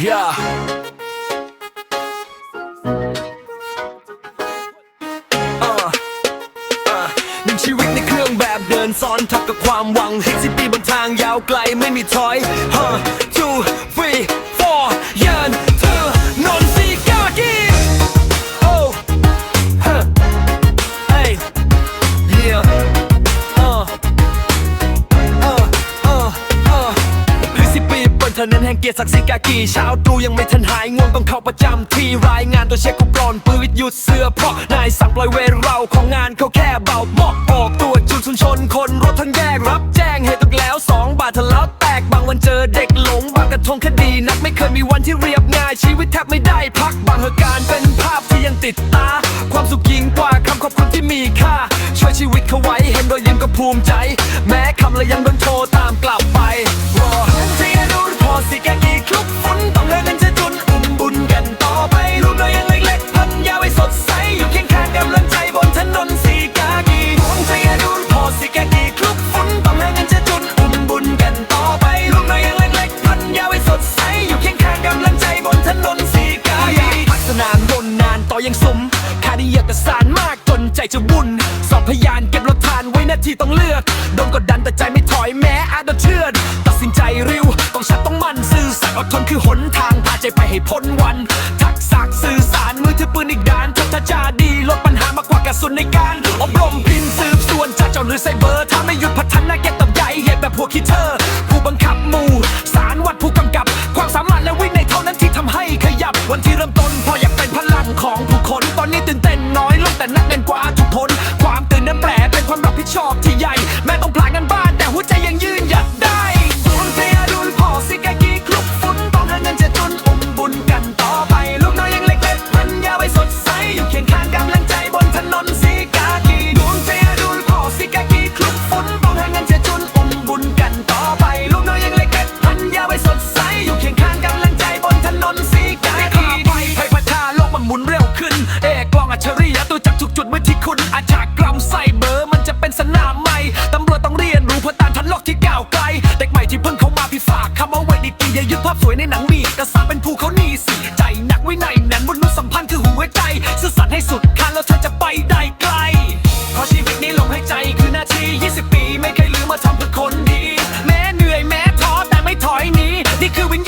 Yeah อ่าอ่าหนึ่งชีวิตในเครื่องแบบเดินซ้อนทับกับความหวังสิบปีบนทางยาวไกลไม่มีถอย huh two three ปีบนถนนแห่งเกียรติศักดิ์ศรีกากีเช้าตรู่ยังไม่ทันหายง่วงต้องเข้าประจำที่รายงานตัวเช็คกูก่อนปืนหยุดเสือเพราะนายสั่งปล่อยเวรเราของงานเขาแค่เบาหมอกออกตัวจุดชุมชนคนรถทั้งแยกรับแจ้งเหตุตกแล้ว2บาททะเลาะแตกบางวันเจอเด็กหลงบางกระทงคดีนักไม่เคยมีวันที่เรียบง่ายชีวิตแทบไม่ได้พักบางเหตุการณ์เป็นภาพที่ยังติดตา ความสุขยิ่งกว่าคำขอบคุณที่มีค่าช่วยชีวิตเขาไว้เห็นรอยยิ้มก็ภูมิใจ แม้คำละยังโดนโทรต ยังสมคาดีอยากกระสานมากจนใจจะวุ่น สอบพยานเก็บหลักฐานไว้หน้าที่ต้องเลือกโดนกดดันแต่ใจไม่ถอยแม้อาจจะเชื่อดตัดสินใจเร็วต้องชัดต้องมั่นซื่อสัตย์อดทนคือหนทางพาใจไปให้พ้นวัน ทักษะสื่อสารมือถือปืนอีกด้านทัศจาดีลดปัญหามากกว่ากระสุนในการอบรมพินสืบสวนจากเจ้าหรือไซเบอร์ น้อ กษัตริย์เป็นผู้เขาหนีสิใจหนักไว้ในแน่นมนุษยสัมพันธ์คือหัวใจสื่อสัตย์ให้สุดคันแล้วเธอจะไปได้ไกลเพราะชีวิตนี้ลมหายใจคือหน้าที่ 20 ปี ไม่เคยลืมมาทำเพื่อคนดี แม้เหนื่อยแม้ท้อแต่ไม่ถอยหนีนี่คือวิญญาณ